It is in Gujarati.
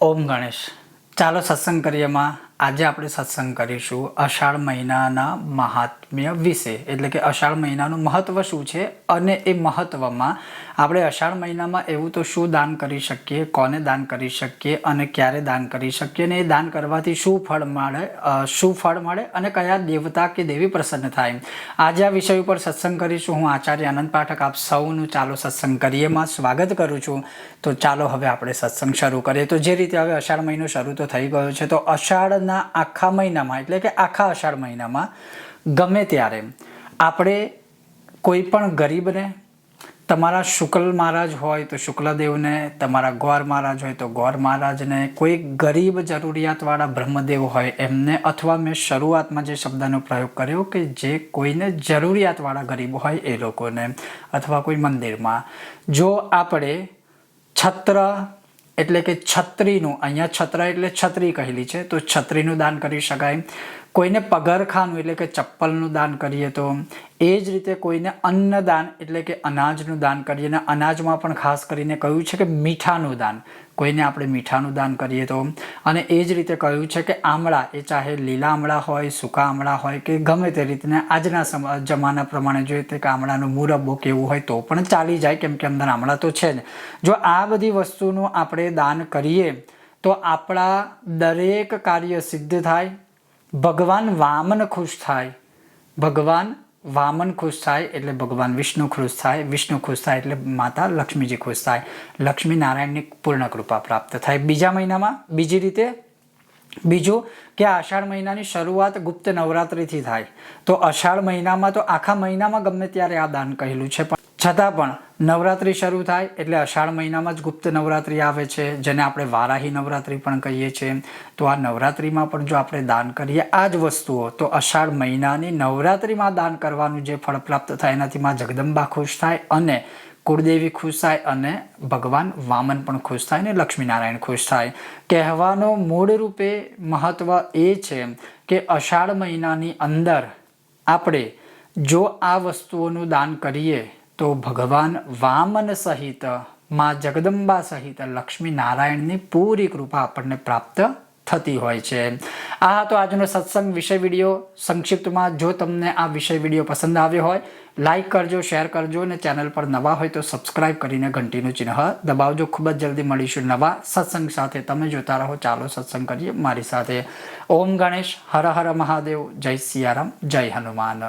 ઓમ ગણેશ. ચાલો સત્સંગ કરીએમાં આજે આપણે સત્સંગ કરીશું અષાઢ મહિનાના મહાત્મ્ય વિશે. એટલે કે અષાઢ મહિનાનું મહત્વ શું છે અને એ મહત્ત્વમાં આપણે અષાઢ મહિનામાં એવું તો શું દાન કરી શકીએ, કોને દાન કરી શકીએ અને ક્યારે દાન કરી શકીએ અને એ દાન કરવાથી શું ફળ મળે શું ફળ મળે અને કયા દેવતા કે દેવી પ્રસન્ન થાય આજે આ વિષય ઉપર સત્સંગ કરીશું. હું આચાર્ય આનંદ પાઠક આપ સૌનું ચાલો સત્સંગ કરીએમાં સ્વાગત કરું છું. તો ચાલો હવે આપણે સત્સંગ શરૂ કરીએ. તો જે રીતે હવે અષાઢ મહિનો શરૂ તો થઈ ગયો છે. તો અષાઢના આખા મહિનામાં, એટલે કે આખા અષાઢ મહિનામાં, ગમે ત્યારે આપણે કોઈ પણ ગરીબને તમારા શુક્લ મહારાજ હોય તો શુક્લદેવને, તમારા ગોર મહારાજ હોય તો ગોર મહારાજને, કોઈ ગરીબ જરૂરિયાતવાળા બ્રહ્મદેવ હોય એમને, અથવા મેં શરૂઆતમાં જે શબ્દનો પ્રયોગ કર્યો કે જે કોઈને જરૂરિયાતવાળા ગરીબ હોય એ લોકોને, અથવા કોઈ મંદિરમાં, જો આપણે છત્ર એટલે કે છત્રીનું, અહીંયા છત્ર એટલે છત્રી કહેલી છે, તો છત્રીનું દાન કરી શકાય. કોઈને પગરખાનું એટલે કે ચપ્પલનું દાન કરીએ તો એ જ રીતે કોઈને અન્નદાન એટલે કે અનાજનું દાન કરીએ. અને અનાજમાં પણ ખાસ કરીને કહ્યું છે કે મીઠાનું દાન. કોઈને આપણે મીઠાનું દાન કરીએ તો. અને એ જ રીતે કહ્યું છે કે આમળા, એ ચાહે લીલા આમળા હોય, સૂકા આમળા હોય કે ગમે તે રીતના આજના જમાના પ્રમાણે જોઈએ તે કે આમળાનું મુરબ્બો કેવું હોય તો પણ ચાલી જાય કેમ કે અંદર આમળા તો છે જ. જો આ બધી વસ્તુનું આપણે દાન કરીએ તો આપણા દરેક કાર્ય સિદ્ધ થાય. ભગવાન વામન ખુશ થાય. ભગવાન વામન ખુશ થાય એટલે ભગવાન વિષ્ણુ ખુશ થાય. વિષ્ણુ ખુશ થાય એટલે માતા લક્ષ્મીજી ખુશ થાય. લક્ષ્મી નારાયણની પૂર્ણ કૃપા પ્રાપ્ત થાય. બીજા મહિનામાં બીજી રીતે બીજું કે આષાઢ મહિનાની શરૂઆત ગુપ્ત નવરાત્રિથી થાય. તો અષાઢ મહિનામાં તો આખા મહિનામાં ગમે ત્યારે આ દાન કહેલું છે છતાં પણ નવરાત્રિ શરૂ થાય એટલે અષાઢ મહિનામાં જ ગુપ્ત નવરાત્રિ આવે છે, જેને આપણે વારાહી નવરાત્રિ પણ કહીએ છીએ. તો આ નવરાત્રિમાં પણ જો આપણે દાન કરીએ આ જ વસ્તુઓ, તો અષાઢ મહિનાની નવરાત્રિમાં દાન કરવાનું જે ફળ પ્રાપ્ત થાય એનાથી માં જગદંબા ખુશ થાય અને કુળદેવી ખુશ થાય અને ભગવાન વામન પણ ખુશ થાય અને લક્ષ્મીનારાયણ ખુશ થાય. કહેવાનો મૂળ રૂપે મહત્વ એ છે કે અષાઢ મહિનાની અંદર આપણે જો આ વસ્તુઓનું દાન કરીએ તો ભગવાન વામન સહિત, માં જગદંબા સહિત લક્ષ્મી નારાયણની પૂરી કૃપા આપણને પ્રાપ્ત થતી હોય છે. આ હતો આજનો સત્સંગ વિષય વીડિયો. સંક્ષિપ્તમાં જો તમને આ વિષય વીડિયો પસંદ આવ્યો હોય લાઇક કરજો, શેર કરજો અને ચેનલ પર નવા હોય તો સબસ્ક્રાઇબ કરીને ઘંટીનું ચિહ્ન દબાવજો. ખૂબ જ જલ્દી મળીશું નવા સત્સંગ સાથે. તમે જોતા રહો, ચાલો સત્સંગ કરીએ મારી સાથે. ઓમ ગણેશ, હર હર મહાદેવ. જય સિયારામ, જય હનુમાન.